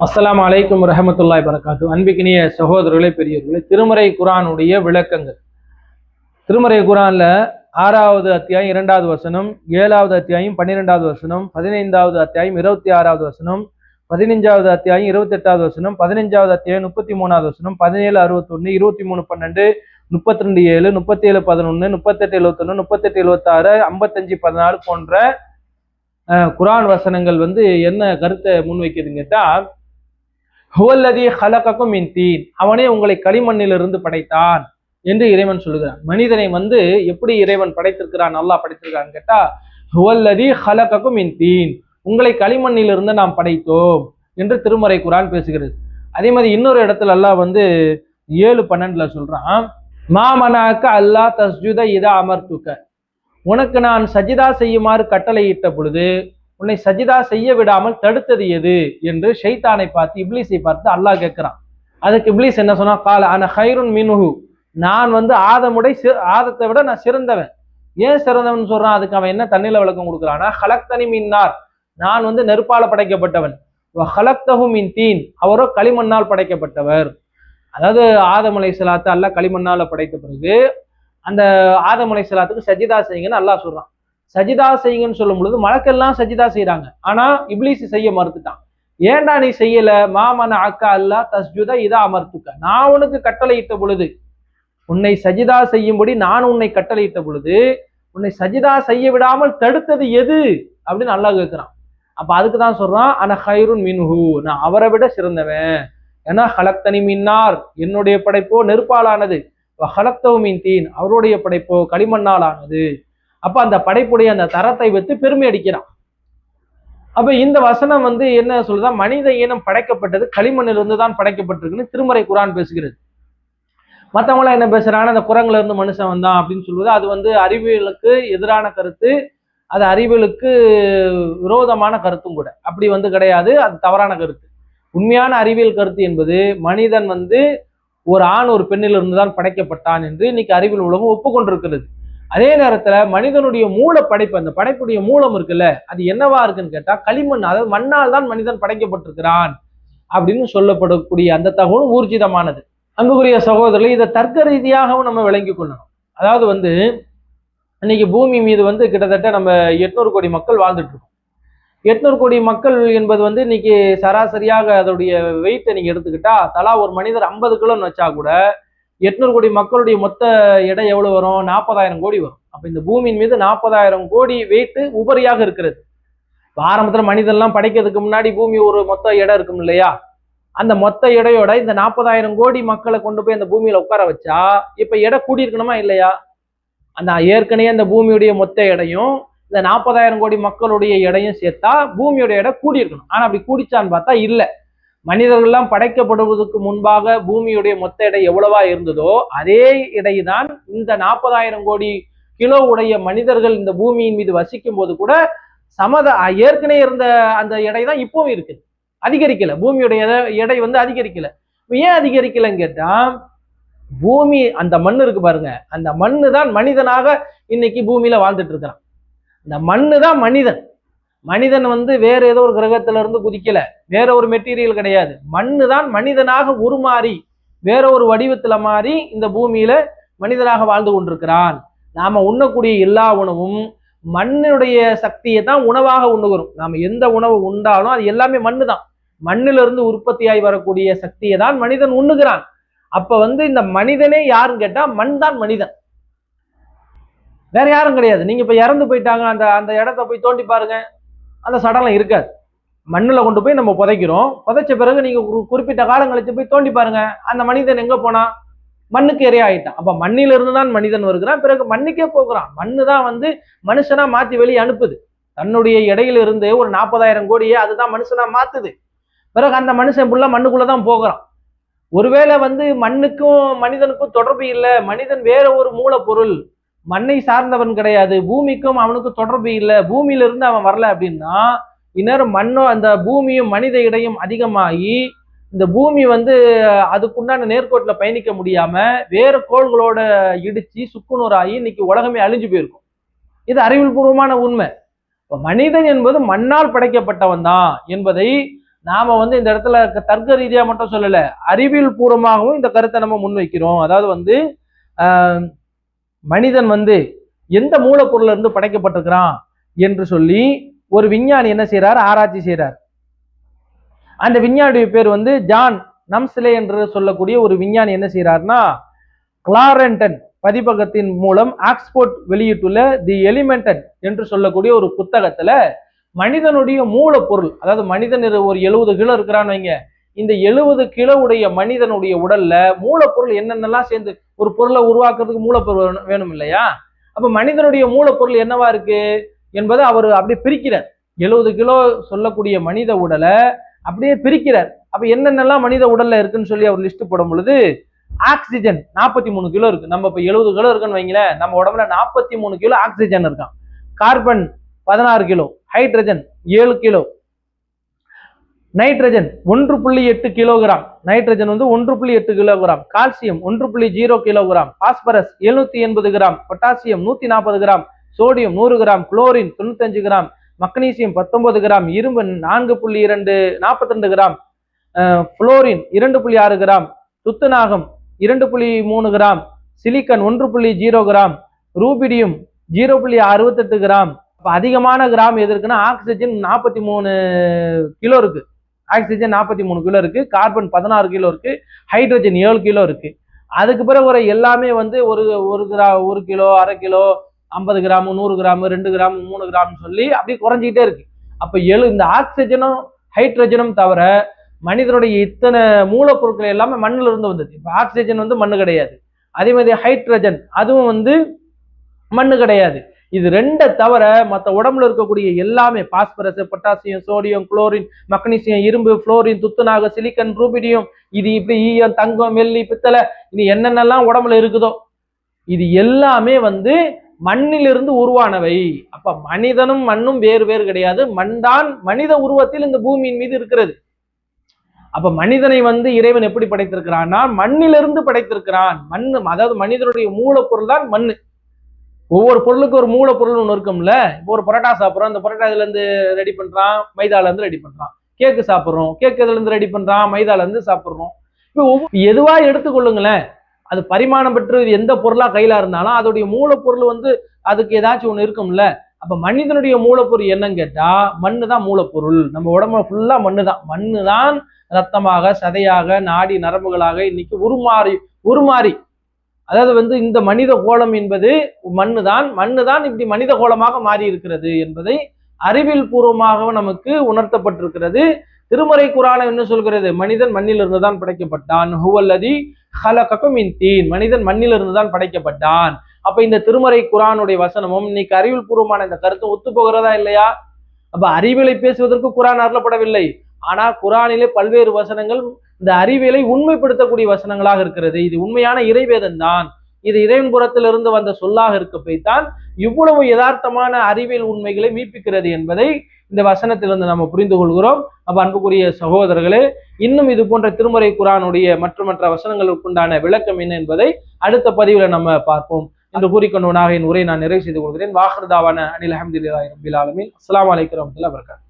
அஸ்லாம் அலைக்கும் ரஹமத்துல்லாய் வரகாத்து அன்பிக்கினிய சகோதரர்களே பெரியவர்களே திருமறை குரானுடைய விளக்கங்கள். திருமறை குரானில் ஆறாவது அத்தியாயம் இரண்டாவது வசனம் ஏழாவது அத்தியாயம் பன்னிரெண்டாவது வசனம் பதினைந்தாவது அத்தியாயம் இருபத்தி ஆறாவது வசனம் பதினஞ்சாவது அத்தியாயம் இருபத்தி எட்டாவது வசனம் பதினைஞ்சாவது அத்தியாயம் முப்பத்தி மூணாவது வசனம் பதினேழு அறுபத்தொன்னு இருபத்தி மூணு பன்னெண்டு முப்பத்தி ரெண்டு ஏழு முப்பத்தி ஏழு பதினொன்று முப்பத்தெட்டு எழுபத்தொன்று முப்பத்தெட்டு எழுபத்தாறு ஐம்பத்தஞ்சு பதினாலு போன்ற குரான் வசனங்கள் வந்து என்ன கருத்தை முன்வைக்குதுன்னு கேட்டால் ஹுவல்லதி ஹலகக்கும் மின் தீன். அவனே உங்களை களிமண்ணிலிருந்து படைத்தான் என்று இறைவன் சொல்லுகிறான். மனிதனை வந்து எப்படி இறைவன் படைத்திருக்கிறான் நல்லா படைத்திருக்கான்னு கேட்டா ஹுவல்லதி ஹலகக்கும் மின் தீன். உங்களை களிமண்ணிலிருந்து நாம் படைத்தோம் என்று திருமறை குரான் பேசுகிறது. அதே மாதிரி இன்னொரு இடத்துல அல்லாஹ் வந்து ஏழு பன்னெண்டுல சொல்றான் மாமனாக்க அல்லாஹ் தஸ்ஜுத இதா அமர்த்துக்க. உனக்கு நான் சஜிதா செய்யுமாறு கட்டளையிட்ட பொழுது உன்னை சஜிதா செய்ய விடாமல் தடுத்தது எது? என்று ஷைத்தானை பார்த்து இப்லீஸை பார்த்து அல்லாஹ் கேட்கிறான். அதுக்கு இப்லீஸ் என்ன சொன்னா கால அன ஹைருன் மினுஹு. நான் வந்து ஆதமுடை சி- ஆதத்தை விட நான் சிறந்தவன். ஏன் சிறந்தவன் சொல்றான்? அதுக்கு அவன் என்ன தண்ணியில் விளக்கம் கொடுக்குறான்னா ஹலக்தனி மின்னார் நான் வந்து நெருப்பால படைக்கப்பட்டவன். ஹலக்தஹு மின் தீன். அவரோ களிமண்ணால் படைக்கப்பட்டவர். அதாவது ஆதமலை சிலாத்தை அல்லாஹ் களிமண்ணால படைத்த பிறகு அந்த ஆதமலை சிலாத்துக்கு சஜிதா செய்யுங்கன்னு அல்லாஹ் சொல்றான். சஜிதா செய்யுங்கன்னு சொல்லும் பொழுது மலக்கெல்லாம் சஜிதா செய்யறாங்க ஆனா இப்ளீஸ் செய்ய மறுத்துட்டான். ஏன்டா நீ செய்யல? மாமன அக்கா அல்லா தஸ்ஜுதா இதா அமர்த்துக்க. நான் உனக்கு கட்டளையிட்ட பொழுது உன்னை சஜிதா செய்யும்படி நான் உன்னை கட்டளையிட்ட பொழுது உன்னை சஜிதா செய்ய விடாமல் தடுத்தது எது? அப்படின்னு நல்லா கேட்கிறான் அப்ப அதுக்கு தான் சொல்றான் அன ஹைருன் மின்ஹு. நான் அவரை விட சிறந்தவன். ஏன்னா ஹலக்தனி மின்னார். என்னுடைய படைப்போ நெருப்பாலானது. ஹலக்தவு மின் தீன். அவருடைய படைப்போ களிமண்ணால் ஆனது அப்ப அந்த படைப்புடைய அந்த தரத்தை வைத்து பெருமை அடிக்கிறான். அப்ப இந்த வசனம் வந்து என்ன சொல்லுதா? மனித இனம் படைக்கப்பட்டது களிமண்ணிலிருந்து தான் படைக்கப்பட்டிருக்குன்னு திருமறை குரான் பேசுகிறது. மற்றவங்களாம் என்ன பேசுறாங்கன்னா அந்த குரங்குல இருந்து மனுஷன் வந்தான் அப்படின்னு சொல்வது அது வந்து அறிவியலுக்கு எதிரான கருத்து அது அறிவியலுக்கு விரோதமான கருத்தும் கூட. அப்படி வந்து கிடையாது அது தவறான கருத்து. உண்மையான அறிவியல் கருத்து என்பது மனிதன் வந்து ஒரு ஆண் ஒரு பெண்ணிலிருந்து தான் படைக்கப்பட்டான் என்று இன்னைக்கு அறிவியல் உலகம் ஒப்புக்கொண்டிருக்கிறது. அதே நேரத்துல மனிதனுடைய மூல படைப்பு அந்த படைப்புடைய மூலம் இருக்குல்ல அது என்னவா இருக்குன்னு கேட்டா களிமண் அதாவது மண்ணால் தான் மனிதன் படைக்கப்பட்டிருக்கிறான் அப்படின்னு சொல்லப்படக்கூடிய அந்த தகவலும் ஊர்ஜிதமானது. அன்புக்குரிய சகோதரர்களை இதை தர்க்க ரீதியாகவும் நம்ம விளங்கி கொள்ளணும். அதாவது வந்து இன்னைக்கு பூமி மீது வந்து கிட்டத்தட்ட நம்ம எட்நூறு கோடி மக்கள் வாழ்ந்துட்டு இருக்கோம். எட்நூறு கோடி மக்கள் என்பது வந்து இன்னைக்கு சராசரியாக அதோடைய வெயிட்டை நீங்க எடுத்துக்கிட்டா தலா ஒரு மனிதர் ஐம்பது கிலோன்னு வச்சா கூட எட்நூறு கோடி மக்களுடைய மொத்த எடை எவ்வளவு வரும்? நாற்பதாயிரம் கோடி வரும். அப்ப இந்த பூமியின் மீது நாற்பதாயிரம் கோடி வெயிட்டு உபரியாக இருக்கிறது. ஆரம்பத்துல மனிதன்லாம் படைக்கிறதுக்கு முன்னாடி பூமி ஒரு மொத்த இடம் இருக்கும் இல்லையா? அந்த மொத்த இடையோட இந்த நாற்பதாயிரம் கோடி மக்களை கொண்டு போய் அந்த பூமியில உட்கார வச்சா இப்ப எடை கூடியிருக்கணுமா இல்லையா? அந்த ஏற்கனவே அந்த பூமியுடைய மொத்த எடையும் இந்த நாற்பதாயிரம் கோடி மக்களுடைய எடையும் சேர்த்தா பூமியோட எடை கூடியிருக்கணும். ஆனா அப்படி கூடிச்சான்னு பார்த்தா இல்லை. மனிதர்கள்லாம் படைக்கப்படுவதற்கு முன்பாக பூமியுடைய மொத்த எடை எவ்வளவா இருந்ததோ அதே எடைதான் இந்த நாற்பதாயிரம் கோடி கிலோ உடைய மனிதர்கள் இந்த பூமியின் மீது வசிக்கும் போது கூட சமத ஏற்கனவே இருந்த அந்த எடை தான் இப்பவும் இருக்குது அதிகரிக்கல. பூமியுடைய எடை- எடை வந்து அதிகரிக்கல. ஏன் அதிகரிக்கலன்னு கேட்டா பூமி அந்த மண் இருக்கு பாருங்க. அந்த மண்ணு தான் மனிதனாக இன்னைக்கு பூமியில வாழ்ந்துட்டு இருக்கிறான். இந்த மண்ணு தான் மனிதன். மனிதன் வந்து வேற ஏதோ ஒரு கிரகத்துல இருந்து குதிக்கல. வேற ஒரு மெட்டீரியல் கிடையாது. மண்ணு தான் மனிதனாக உருமாறி வேற ஒரு வடிவத்துல மாறி இந்த பூமியில மனிதனாக வாழ்ந்து கொண்டிருக்கிறான். நாம உண்ணக்கூடிய எல்லா உணவும் மண்ணுடைய சக்தியை தான் உணவாக உண்ணுகிறோம். நாம எந்த உணவு உண்டாலும் அது எல்லாமே மண்ணு தான் மண்ணிலிருந்து உற்பத்தியாகி வரக்கூடிய சக்தியை தான் மனிதன் உண்ணுகிறான். அப்ப வந்து இந்த மனிதனே யாருன்னு கேட்டா மண் தான் மனிதன். வேற யாரும் கிடையாது. நீங்க இப்ப இறந்து போயிட்டாங்க. அந்த அந்த இடத்த போய் தோண்டி பாருங்க. அந்த சடலம் இருக்காது. மண்ணில் கொண்டு போய் நம்ம புதைக்கிறோம். புதைச்ச பிறகு நீங்கள் குறிப்பிட்ட காலம் கழிச்சு போய் தோண்டி பாருங்க. அந்த மனிதன் எங்கே போனால் மண்ணுக்கு இரையாயிட்டான். அப்போ அப்ப தான் மனிதன் வருகிறான். பிறகு மண்ணுக்கே போகிறான். மண்ணு தான் வந்து மனுஷனா மாற்றி வெளியே அனுப்புது. தன்னுடைய இடையிலிருந்து ஒரு நாற்பதாயிரம் கோடியே அதுதான் மனுஷனா மாத்துது. பிறகு அந்த மனுஷன் ஃபுல்லாக மண்ணுக்குள்ளே தான் போகிறான். ஒருவேளை வந்து மண்ணுக்கும் மனிதனுக்கும் தொடர்பு இல்லை. மனிதன் வேற ஒரு மூலப்பொருள் மண்ணை சார்ந்தவன் கிடையாது. பூமிக்கும் அவனுக்கு தொடர்பு இல்லை. பூமியிலிருந்து அவன் வரல அப்படின்னா இந்நேரம் மண்ணோ அந்த பூமியும் மனித இடையும் அதிகமாகி இந்த பூமி வந்து அதுக்குண்டான நேர்கோட்டில் பயணிக்க முடியாம வேறு கோள்களோட இடிச்சு சுக்குநூறாகி இன்னைக்கு உலகமே அழிஞ்சு போயிருக்கும். இது அறிவியல் பூர்வமான உண்மை. இப்போ மனிதன் என்பது மண்ணால் படைக்கப்பட்டவன் தான் என்பதை நாம வந்து இந்த இடத்துல இருக்க தர்க்க ரீதியாக மட்டும் சொல்லலை அறிவியல் பூர்வமாகவும் இந்த கருத்தை நம்ம முன்வைக்கிறோம். அதாவது வந்து மனிதன் வந்து எந்த மூலப்பொருள்ல இருந்து படைக்கப்பட்டிருக்கிறான் என்று சொல்லி ஒரு விஞ்ஞானி என்ன செய்றார்? ஆராய்ச்சி செய்யறார் அந்த விஞ்ஞானியுடைய பேர் வந்து ஜான் நம்ஸ்லே என்று சொல்லக்கூடிய ஒரு விஞ்ஞானி என்ன செய்யறாருன்னா கிளாரண்டன் பதிப்பகத்தின் மூலம் ஆக்ஸ்போர்ட் வெளியிட்டுள்ள தி எலிமெண்டன் என்று சொல்லக்கூடிய ஒரு புத்தகத்துல மனிதனுடைய மூலப்பொருள் அதாவது மனிதன் ஒரு எழுபது கிலோ இருக்கிறான்னு வைங்க இந்த எழுபது கிலோ உடைய மனிதனுடைய உடல்ல மூலப்பொருள் என்னென்னலாம் சேர்ந்து ஒரு பொருளை உருவாக்குறதுக்கு மூலப்பொருள் வேணும்- வேணும் இல்லையா அப்ப மனிதனுடைய மூலப்பொருள் என்னவா இருக்கு என்பதை அவர் அப்படியே பிரிக்கிறார். எழுபது கிலோ சொல்லக்கூடிய மனித உடலை அப்படியே பிரிக்கிறார். அப்ப என்னென்னலாம் மனித உடல்ல இருக்குன்னு சொல்லி அவர் லிஸ்ட் போடும் பொழுது ஆக்சிஜன் நாற்பத்தி மூணு கிலோ இருக்கு. நம்ம இப்ப எழுபது கிலோ இருக்குன்னு வைங்களேன் நம்ம உடம்புல நாற்பத்தி மூணு கிலோ ஆக்சிஜன் இருக்கான் கார்பன் பதினாறு கிலோ ஹைட்ரஜன் ஏழு கிலோ நைட்ரஜன் ஒன்று புள்ளி எட்டு கிலோகிராம். நைட்ரஜன் வந்து ஒன்று புள்ளி எட்டு கிலோகிராம். கால்சியம் ஒன்று புள்ளி ஜீரோ கிலோகிராம். பாஸ்பரஸ் எழுநூத்தி எண்பது கிராம். பொட்டாசியம் நூத்தி நாற்பது கிராம். சோடியம் நூறு கிராம். குளோரின் தொண்ணூத்தஞ்சு கிராம். மக்னீசியம் பத்தொன்பது கிராம். இரும்பு நான்கு புள்ளி இரண்டு நாற்பத்தி ரெண்டு கிராம். புளோரின் இரண்டு புள்ளி ஆறு கிராம். துத்துநாகம் இரண்டு புள்ளி மூணு கிராம். சிலிக்கன் ஒன்று புள்ளி ஜீரோ கிராம். ரூபிடியம் ஜீரோ புள்ளி அறுபத்தெட்டு கிராம். அதிகமான கிராம் எது இருக்குன்னா ஆக்சிஜன் நாற்பத்தி மூணு கிலோ இருக்கு. ஆக்சிஜன் நாற்பத்தி மூணு கிலோ இருக்கு கார்பன் பதினாறு கிலோ இருக்கு ஹைட்ரஜன் ஏழு கிலோ இருக்கு. அதுக்கு பிறகு ஒரு எல்லாமே வந்து ஒரு ஒரு கிரா ஒரு கிலோ அரை கிலோ ஐம்பது கிராம் நூறு கிராம் ரெண்டு கிராம் மூணு கிராம்னு சொல்லி அப்படியே குறைஞ்சிக்கிட்டே இருக்கு. அப்போ எழு இந்த ஆக்சிஜனும் ஹைட்ரஜனும் தவிர மனிதனுடைய இத்தனை மூலப்பொருட்கள் எல்லாமே மண்ணில் இருந்து வந்தது. இப்போ ஆக்சிஜன் வந்து மண்ணு கிடையாது. அதே மாதிரி ஹைட்ரஜன் அதுவும் வந்து மண்ணு கிடையாது. இது ரெண்டை தவிர மற்ற உடம்புல இருக்கக்கூடிய எல்லாமே phosphorus potassium sodium chlorine magnesium இரும்பு புளோரின் துத்துநாக சிலிக்கன் ரூபிடியம் இது இப்படி ஈயம் தங்கம் வெள்ளி பித்தளை இது என்னென்னலாம் உடம்புல இருக்குதோ இது எல்லாமே வந்து மண்ணிலிருந்து உருவானவை. அப்ப மனிதனும் மண்ணும் வேறு வேறு கிடையாது. மண்தான் மனித உருவத்தில் இந்த பூமியின் மீது இருக்கிறது. அப்ப மனிதனை வந்து இறைவன் எப்படி படைத்திருக்கிறான்னா மண்ணிலிருந்து படைத்திருக்கிறான். மண் அதாவது மனிதனுடைய மூலப்பொருள் தான் மண்ணு. ஒவ்வொரு பொருளுக்கு ஒரு மூலப்பொருள் ஒன்று இருக்கும்ல? இப்போ ஒரு பரோட்டா சாப்பிட்றோம் அந்த பரோட்டா இதுல இருந்து ரெடி பண்றான் மைதால இருந்து ரெடி பண்றான். கேக்கு சாப்பிட்றோம் கேக்கு இதுல இருந்து ரெடி பண்றான் மைதால இருந்து சாப்பிட்றோம். இப்போ ஒவ்வொரு எதுவா எடுத்துக்கொள்ளுங்களேன் அது பரிமாணம் பெற்று எந்த பொருளா கையில இருந்தாலும் அதோடைய மூலப்பொருள் வந்து அதுக்கு ஏதாச்சும் ஒன்று இருக்கும்ல? அப்ப மனிதனுடைய மூலப்பொருள் என்னன்னு கேட்டா மண்ணு தான் மூலப்பொருள். நம்ம உடம்புல ஃபுல்லா மண்ணு தான். மண்ணு தான் ரத்தமாக சதையாக நாடி நரம்புகளாக இன்னைக்கு உருமாறி உருமாறி அதாவது வந்து இந்த மனித கோலம் என்பது மண்ணு தான் மண்ணு தான் இப்படி மனித கோலமாக மாறி இருக்கிறது என்பதை அறிவியல் பூர்வமாக நமக்கு உணர்த்தப்பட்டிருக்கிறது. திருமறை குரான என்ன சொல்கிறது? மனிதன் மண்ணிலிருந்து தான் படைக்கப்பட்டான். ஹுவல்லதி ஹலகக்கும் இன் தீன். மனிதன் மண்ணிலிருந்து தான் படைக்கப்பட்டான். அப்ப இந்த திருமறை குரானுடைய வசனமும் இன்னைக்கு அறிவியல் பூர்வமான இந்த கருத்து ஒத்து போகிறதா இல்லையா? அப்ப அறிவியலை பேசுவதற்கு குரான் அருளப்படவில்லை. ஆனா குரானிலே பல்வேறு வசனங்கள் இந்த அறிவியலை உண்மைப்படுத்தக்கூடிய வசனங்களாக இருக்கிறது. இது உண்மையான இறைவேதம் தான் இது இறைவன் புறத்திலிருந்து வந்த சொல்லாக இருக்க போய்த்தான் இவ்வளவு யதார்த்தமான அறிவியல் உண்மைகளை மீட்பிக்கிறது என்பதை இந்த வசனத்திலிருந்து நம்ம புரிந்து கொள்கிறோம். அப்ப அன்புக்குரிய சகோதரர்களே இன்னும் இது போன்ற திருமறை குரானுடைய மற்ற மற்ற வசனங்களுக்குண்டான விளக்கம் என்ன என்பதை அடுத்த பதிவில் நம்ம பார்ப்போம். என்று கூறிக்கொண்டவனாக என் உரை நான் நிறைவு செய்து கொள்கிறேன். வாஹர்தாவான அனில் அஹமதுல்லாஹி ரபில் ஆலமீன். அஸ்ஸலாமு அலைக்கும்